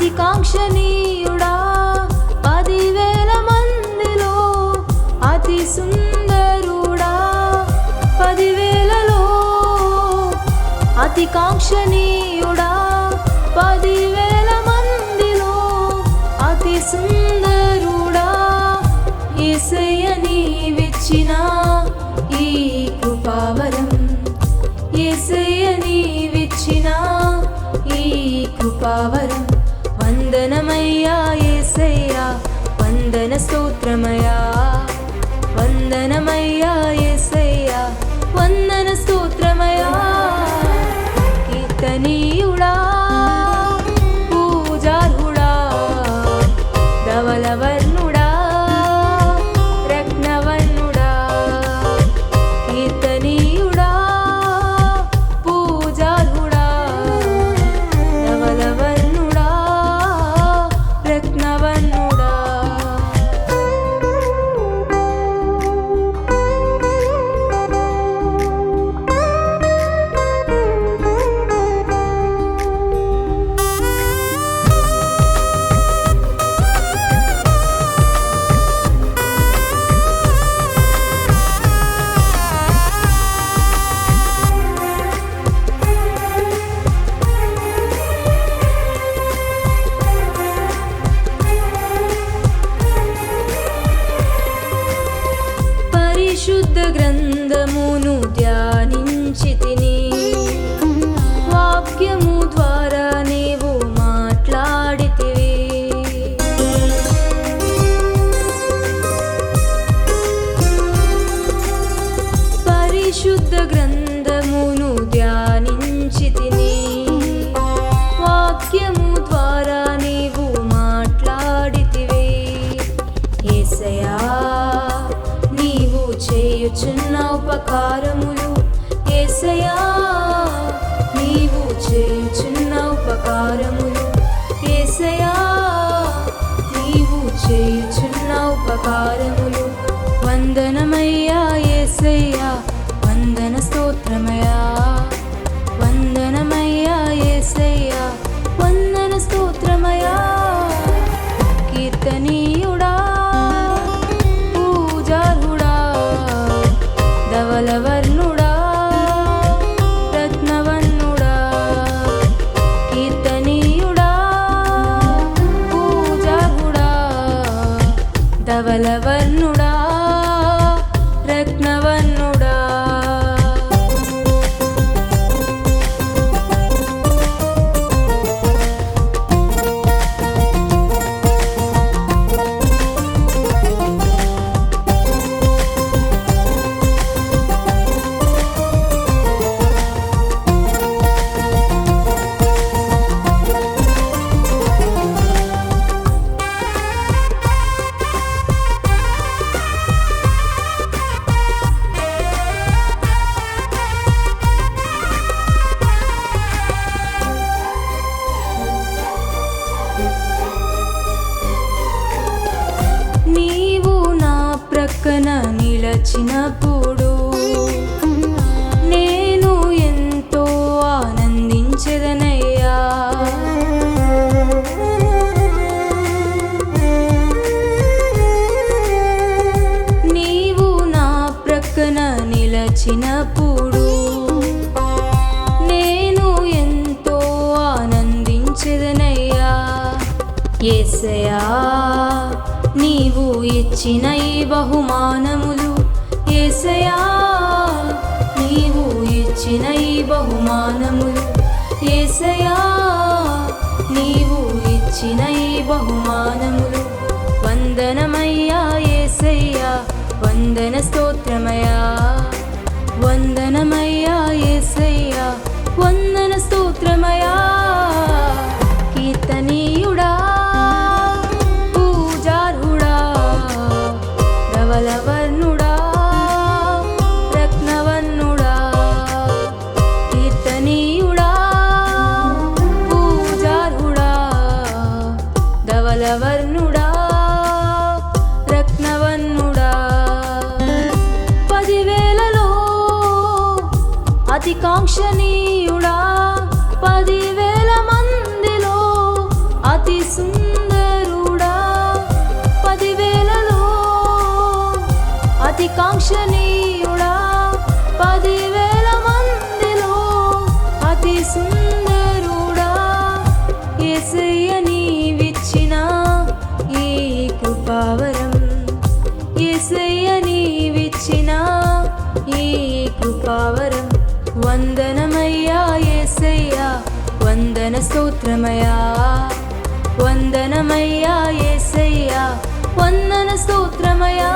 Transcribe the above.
అతి కాంక్షణీయుడా పదివేల మందిలో అతి సుందరుడా. పదివేలలో అతి కాంక్షణీయుడా పదివేల మందిలో అతి సుందరుడా. ఏసయ్య విచ్చిన ఈ కృపావరం. ఏసయ్య విచ్చిన ఈ కృపావరం. స్తోత్రమయా వందనమయ్యా ఎసయ్యా వందన స్తోత్రమయా కీర్తనీయుడా. చేయుచున్న ఉపకారములు ఏసయా నీవు చేయుచున్న ఉపకారములు. వందనమయ్యా ఏసయ్యా వందన స్తోత్రమయా వచ్చినప్పుడు నేను ఎంతో ఆనందించదనయ్యా నీవు నా ప్రక్కన నిలచినప్పుడు నేను ఎంతో ఆనందించదనయ్యా. ఏసయా నీవు ఇచ్చిన ఈ బహుమానములు ఏసయా నీవు ఇచ్చిన ఈ బహుమానములు ఏసయా? నీవు ఇచ్చిన ఈ బహుమానములు వందనమయ్యా ఏసయ్యా వందన స్తోత్రమయా వందనమయ్యా ఏసయ్యా. అతి కాంక్షణీయుడా పదివేల మందిలో అతి సుందరుడా పదివేలలో అతి వందన స్తోత్రమయ్యా వందనమయ్యా ఏసయ్యా వందన స్తోత్రమయ్యా